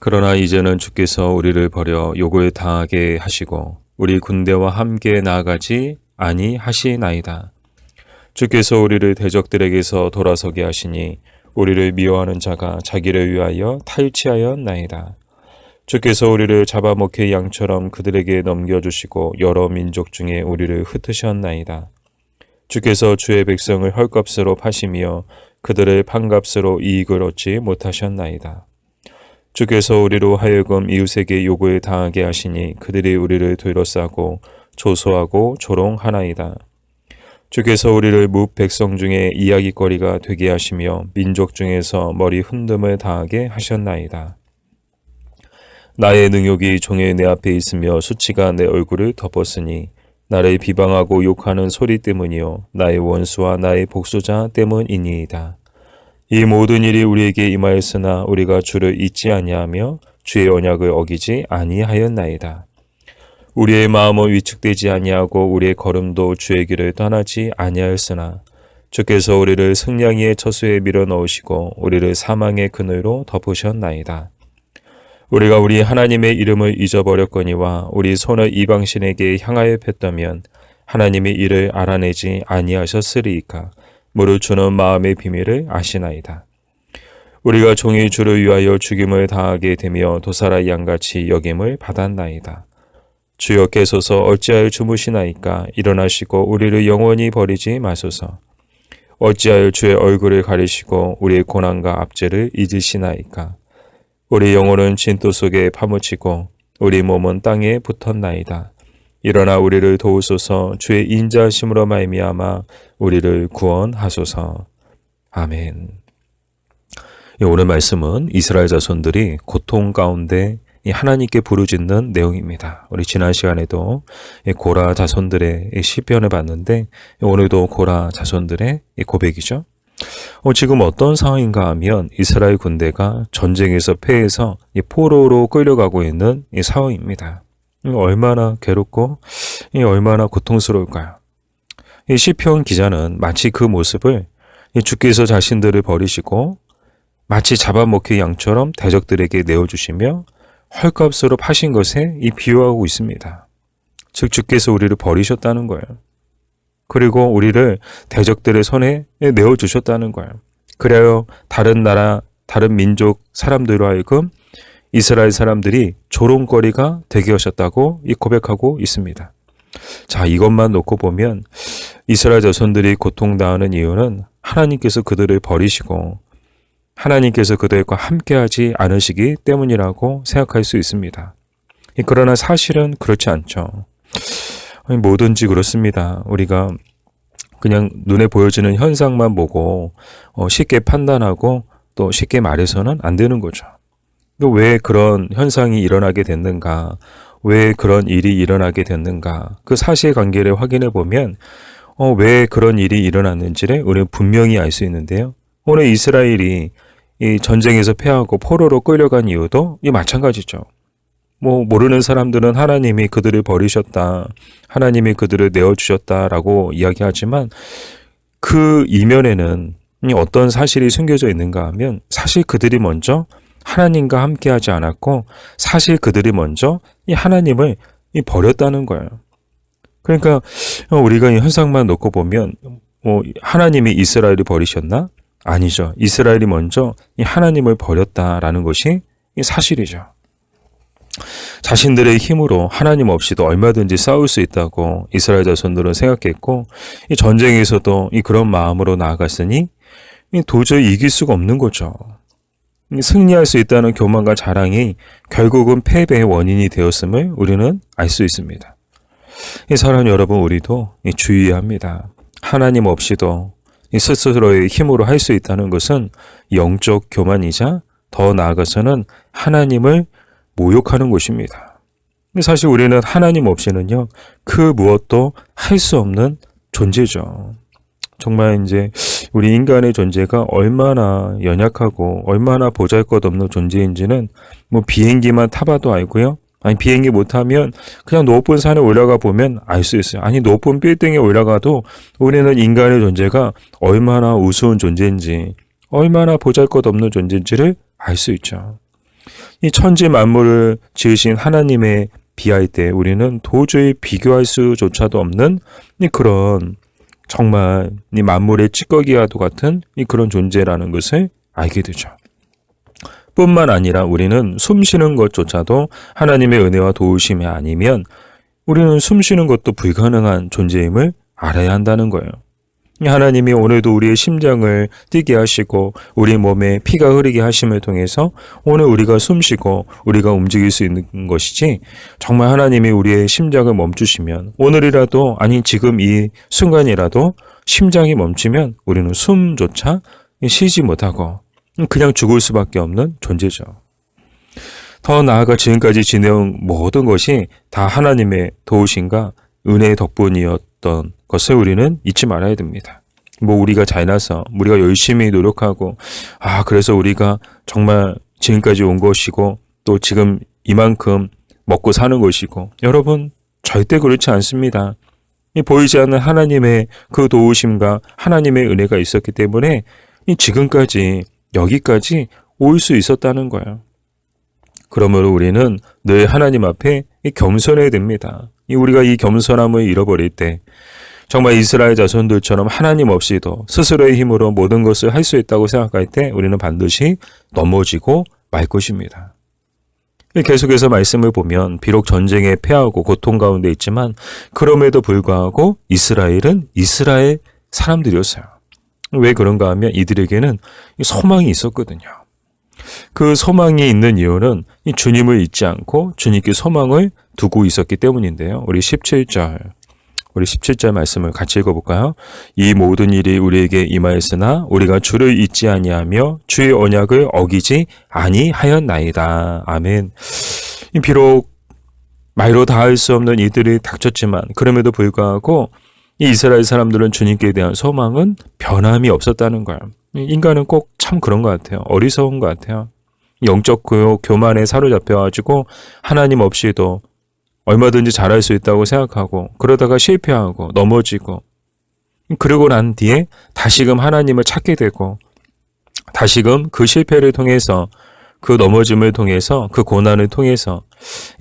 그러나 이제는 주께서 우리를 버려 요구에 당하게 하시고 우리 군대와 함께 나아가지 아니하시나이다. 주께서 우리를 대적들에게서 돌아서게 하시니 우리를 미워하는 자가 자기를 위하여 탈취하였나이다. 주께서 우리를 잡아먹힐 양처럼 그들에게 넘겨주시고 여러 민족 중에 우리를 흩으셨나이다. 주께서 주의 백성을 헐값으로 파시며 그들을 판값으로 이익을 얻지 못하셨나이다. 주께서 우리로 하여금 이웃에게 요구에 당하게 하시니 그들이 우리를 둘러싸고 조소하고 조롱하나이다. 주께서 우리를 무 백성 중에 이야기거리가 되게 하시며 민족 중에서 머리 흔듦을 당하게 하셨나이다. 나의 능욕이 종의 내 앞에 있으며 수치가 내 얼굴을 덮었으니 나를 비방하고 욕하는 소리 때문이요 나의 원수와 나의 복수자 때문이니이다. 이 모든 일이 우리에게 임하였으나 우리가 주를 잊지 아니하며 주의 언약을 어기지 아니하였나이다. 우리의 마음은 위축되지 아니하고 우리의 걸음도 주의 길을 떠나지 아니하였으나 주께서 우리를 승냥이의 처수에 밀어 넣으시고 우리를 사망의 그늘로 덮으셨나이다. 우리가 우리 하나님의 이름을 잊어버렸거니와 우리 손을 이방신에게 향하여 폈다면 하나님의 일을 알아내지 아니하셨으리이까 무릇 주는 마음의 비밀을 아시나이다. 우리가 종이 주를 위하여 죽임을 당하게 되며 도사라 양같이 여김을 받았나이다. 주여 깨소서 어찌하여 주무시나이까 일어나시고 우리를 영원히 버리지 마소서. 어찌하여 주의 얼굴을 가리시고 우리의 고난과 압제를 잊으시나이까. 우리 영혼은 진토 속에 파묻히고 우리 몸은 땅에 붙었나이다. 일어나 우리를 도우소서 주의 인자하심으로 말미암아 우리를 구원하소서. 아멘. 오늘 말씀은 이스라엘 자손들이 고통 가운데 하나님께 부르짖는 내용입니다. 우리 지난 시간에도 고라 자손들의 시편을 봤는데 오늘도 고라 자손들의 고백이죠. 어, 지금 어떤 상황인가 하면 이스라엘 군대가 전쟁에서 패해서 포로로 끌려가고 있는 이 상황입니다. 얼마나 괴롭고 얼마나 고통스러울까요? 이 시편 기자는 마치 그 모습을 주께서 자신들을 버리시고 마치 잡아먹힌 양처럼 대적들에게 내어주시며 헐값으로 파신 것에 이 비유하고 있습니다. 즉 주께서 우리를 버리셨다는 거예요. 그리고 우리를 대적들의 손에 내어 주셨다는 거예요. 그래요 다른 나라, 다른 민족 사람들로 하여금 이스라엘 사람들이 조롱거리가 되게 하셨다고 이 고백하고 있습니다. 자, 이것만 놓고 보면 이스라엘 자손들이 고통당하는 이유는 하나님께서 그들을 버리시고 하나님께서 그들과 함께하지 않으시기 때문이라고 생각할 수 있습니다. 그러나 사실은 그렇지 않죠. 뭐든지 그렇습니다. 우리가 그냥 눈에 보여지는 현상만 보고 어, 쉽게 판단하고 또 쉽게 말해서는 안 되는 거죠. 왜 그런 현상이 일어나게 됐는가? 왜 그런 일이 일어나게 됐는가? 그 사실관계를 확인해 보면 어, 왜 그런 일이 일어났는지를 우리는 분명히 알 수 있는데요. 오늘 이스라엘이 이 전쟁에서 패하고 포로로 끌려간 이유도 이 마찬가지죠. 뭐 모르는 사람들은 하나님이 그들을 버리셨다. 하나님이 그들을 내어 주셨다라고 이야기하지만 그 이면에는 어떤 사실이 숨겨져 있는가 하면 사실 그들이 먼저 하나님과 함께 하지 않았고 사실 그들이 먼저 이 하나님을 이 버렸다는 거예요. 그러니까 우리가 이 현상만 놓고 보면 뭐 하나님이 이스라엘을 버리셨나? 아니죠. 이스라엘이 먼저 이 하나님을 버렸다라는 것이 사실이죠. 자신들의 힘으로 하나님 없이도 얼마든지 싸울 수 있다고 이스라엘 자손들은 생각했고 이 전쟁에서도 이 그런 마음으로 나아갔으니 도저히 이길 수가 없는 거죠. 승리할 수 있다는 교만과 자랑이 결국은 패배의 원인이 되었음을 우리는 알 수 있습니다. 이 사랑 여러분 우리도 주의해야 합니다. 하나님 없이도 스스로의 힘으로 할 수 있다는 것은 영적 교만이자 더 나아가서는 하나님을 모욕하는 것입니다. 사실 우리는 하나님 없이는요, 그 무엇도 할 수 없는 존재죠. 정말 이제 우리 인간의 존재가 얼마나 연약하고 얼마나 보잘 것 없는 존재인지는 뭐 비행기만 타봐도 알고요. 아니 비행기 못하면 그냥 높은 산에 올라가 보면 알 수 있어요. 아니 높은 빌딩에 올라가도 우리는 인간의 존재가 얼마나 우스운 존재인지 얼마나 보잘 것 없는 존재인지를 알 수 있죠. 이 천지 만물을 지으신 하나님의 비할 때 우리는 도저히 비교할 수조차도 없는 이 그런 정말 이 만물의 찌꺼기와도 같은 이 그런 존재라는 것을 알게 되죠. 뿐만 아니라 우리는 숨 쉬는 것조차도 하나님의 은혜와 도우심이 아니면 우리는 숨 쉬는 것도 불가능한 존재임을 알아야 한다는 거예요. 하나님이 오늘도 우리의 심장을 뛰게 하시고 우리 몸에 피가 흐르게 하심을 통해서 오늘 우리가 숨쉬고 우리가 움직일 수 있는 것이지 정말 하나님이 우리의 심장을 멈추시면 오늘이라도 아니 지금 이 순간이라도 심장이 멈추면 우리는 숨조차 쉬지 못하고 그냥 죽을 수밖에 없는 존재죠. 더 나아가 지금까지 지내온 모든 것이 다 하나님의 도우심과 은혜의 덕분이었던 것을 우리는 잊지 말아야 됩니다. 뭐 우리가 잘나서 우리가 열심히 노력하고 아 그래서 우리가 정말 지금까지 온 것이고 또 지금 이만큼 먹고 사는 것이고 여러분 절대 그렇지 않습니다. 이 보이지 않는 하나님의 그 도우심과 하나님의 은혜가 있었기 때문에 이 지금까지 여기까지 올 수 있었다는 거예요. 그러므로 우리는 늘 하나님 앞에 이 겸손해야 됩니다. 이 우리가 이 겸손함을 잃어버릴 때 정말 이스라엘 자손들처럼 하나님 없이도 스스로의 힘으로 모든 것을 할 수 있다고 생각할 때 우리는 반드시 넘어지고 말 것입니다. 계속해서 말씀을 보면 비록 전쟁에 패하고 고통 가운데 있지만 그럼에도 불구하고 이스라엘은 이스라엘 사람들이었어요. 왜 그런가 하면 이들에게는 소망이 있었거든요. 그 소망이 있는 이유는 주님을 잊지 않고 주님께 소망을 두고 있었기 때문인데요. 우리 17절 우리 17절 말씀을 같이 읽어볼까요? 이 모든 일이 우리에게 임하였으나 우리가 주를 잊지 아니하며 주의 언약을 어기지 아니하였나이다. 아멘. 비록 말로 닿을 수 없는 이들이 닥쳤지만 그럼에도 불구하고 이 이스라엘 사람들은 주님께 대한 소망은 변함이 없었다는 거예요. 인간은 꼭 참 그런 것 같아요. 어리석은 것 같아요. 영적 교만에 사로잡혀가지고 하나님 없이도 얼마든지 잘할 수 있다고 생각하고 그러다가 실패하고 넘어지고 그러고 난 뒤에 다시금 하나님을 찾게 되고 다시금 그 실패를 통해서 그 넘어짐을 통해서 그 고난을 통해서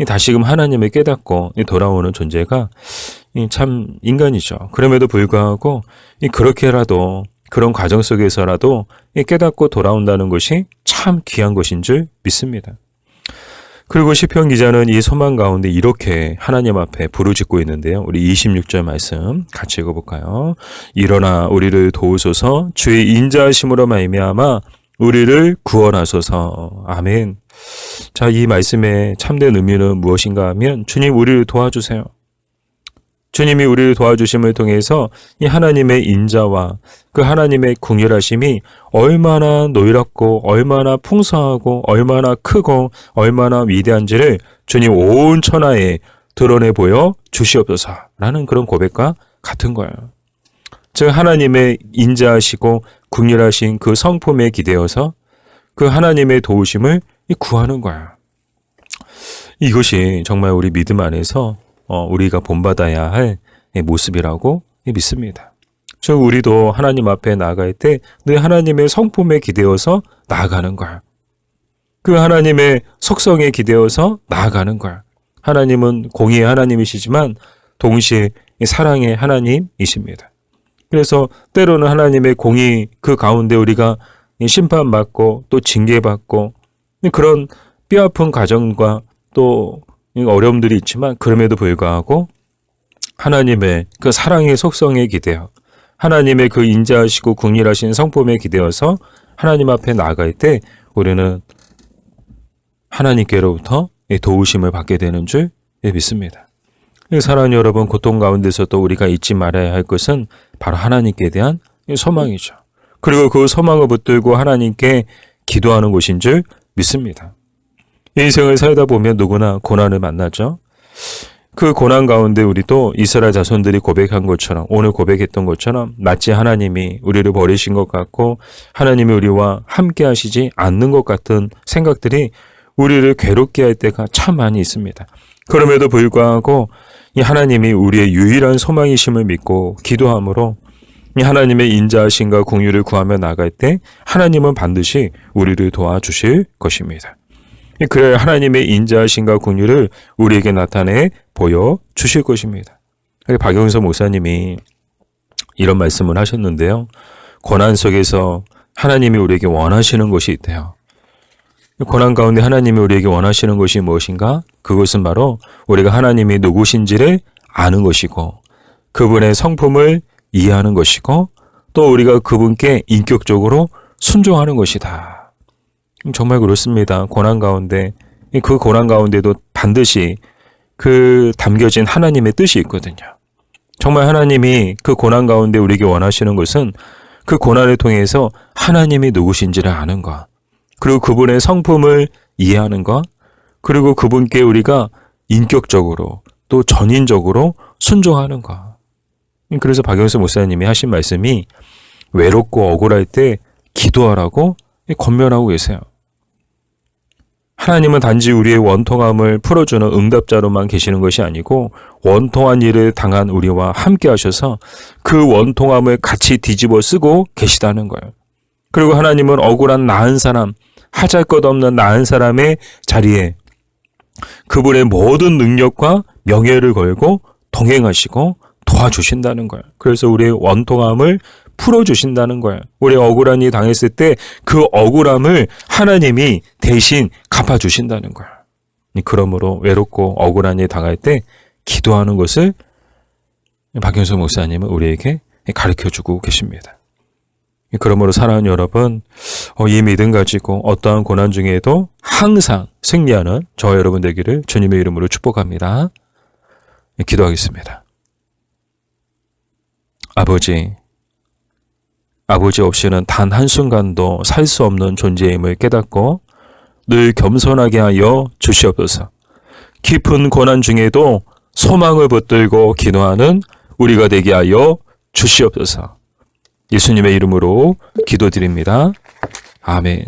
다시금 하나님을 깨닫고 돌아오는 존재가 참 인간이죠. 그럼에도 불구하고 그렇게라도 그런 과정 속에서라도 깨닫고 돌아온다는 것이 참 귀한 것인 줄 믿습니다. 그리고 시편 기자는 이 소망 가운데 이렇게 하나님 앞에 부르짖고 있는데요. 우리 26절 말씀 같이 읽어볼까요? 일어나 우리를 도우소서 주의 인자하심으로 말미암아 우리를 구원하소서. 아멘. 자, 이 말씀의 참된 의미는 무엇인가 하면 주님 우리를 도와주세요. 주님이 우리를 도와주심을 통해서 이 하나님의 인자와 그 하나님의 궁휼하심이 얼마나 노랗고 얼마나 풍성하고 얼마나 크고 얼마나 위대한지를 주님 온 천하에 드러내 보여 주시옵소서라는 그런 고백과 같은 거예요. 즉 하나님의 인자하시고 궁휼하신 그 성품에 기대어서 그 하나님의 도우심을 구하는 거야. 이것이 정말 우리 믿음 안에서 어, 우리가 본받아야 할 모습이라고 믿습니다. 즉 우리도 하나님 앞에 나아갈 때 늘 하나님의 성품에 기대어서 나아가는 거야. 그 하나님의 속성에 기대어서 나아가는 거야. 하나님은 공의의 하나님이시지만 동시에 사랑의 하나님이십니다. 그래서 때로는 하나님의 공의 그 가운데 우리가 심판받고 또 징계받고 그런 뼈아픈 가정과 또 어려움들이 있지만 그럼에도 불구하고 하나님의 그 사랑의 속성에 기대어 하나님의 그 인자하시고 궁일하신 성품에 기대어서 하나님 앞에 나아갈 때 우리는 하나님께로부터 도우심을 받게 되는 줄 믿습니다. 사랑하는 여러분, 고통 가운데서도 우리가 잊지 말아야 할 것은 바로 하나님께 대한 소망이죠. 그리고 그 소망을 붙들고 하나님께 기도하는 것인 줄 믿습니다. 인생을 살다 보면 누구나 고난을 만나죠. 그 고난 가운데 우리도 이스라엘 자손들이 고백한 것처럼 오늘 고백했던 것처럼 마치 하나님이 우리를 버리신 것 같고 하나님이 우리와 함께 하시지 않는 것 같은 생각들이 우리를 괴롭게 할 때가 참 많이 있습니다. 그럼에도 불구하고 이 하나님이 우리의 유일한 소망이심을 믿고 기도함으로 이 하나님의 인자하심과 공유를 구하며 나갈 때 하나님은 반드시 우리를 도와주실 것입니다. 그래야 하나님의 인자하신가 긍휼을 우리에게 나타내 보여 주실 것입니다. 박영서 목사님이 이런 말씀을 하셨는데요. 고난 속에서 하나님이 우리에게 원하시는 것이 있대요. 고난 가운데 하나님이 우리에게 원하시는 것이 무엇인가? 그것은 바로 우리가 하나님이 누구신지를 아는 것이고 그분의 성품을 이해하는 것이고 또 우리가 그분께 인격적으로 순종하는 것이다. 정말 그렇습니다. 고난 가운데 그 고난 가운데도 반드시 그 담겨진 하나님의 뜻이 있거든요. 정말 하나님이 그 고난 가운데 우리에게 원하시는 것은 그 고난을 통해서 하나님이 누구신지를 아는 것, 그리고 그분의 성품을 이해하는 것, 그리고 그분께 우리가 인격적으로 또 전인적으로 순종하는 것. 그래서 박영수 목사님이 하신 말씀이 외롭고 억울할 때 기도하라고 권면하고 계세요. 하나님은 단지 우리의 원통함을 풀어주는 응답자로만 계시는 것이 아니고 원통한 일을 당한 우리와 함께 하셔서 그 원통함을 같이 뒤집어 쓰고 계시다는 거예요. 그리고 하나님은 억울한 나은 사람, 하잘 것 없는 나은 사람의 자리에 그분의 모든 능력과 명예를 걸고 동행하시고 도와주신다는 거예요. 그래서 우리의 원통함을 풀어주신다는 거예요. 우리 억울한 일 당했을 때 그 억울함을 하나님이 대신 갚아주신다는 거예요. 그러므로 외롭고 억울한 일 당할 때 기도하는 것을 박현수 목사님은 우리에게 가르쳐 주고 계십니다. 그러므로 사랑하는 여러분, 어, 이 믿음 가지고 어떠한 고난 중에도 항상 승리하는 저 여러분 되기를 주님의 이름으로 축복합니다. 기도하겠습니다. 아버지, 아버지 없이는 단 한순간도 살 수 없는 존재임을 깨닫고 늘 겸손하게 하여 주시옵소서. 깊은 고난 중에도 소망을 붙들고 기도하는 우리가 되게 하여 주시옵소서. 예수님의 이름으로 기도드립니다. 아멘.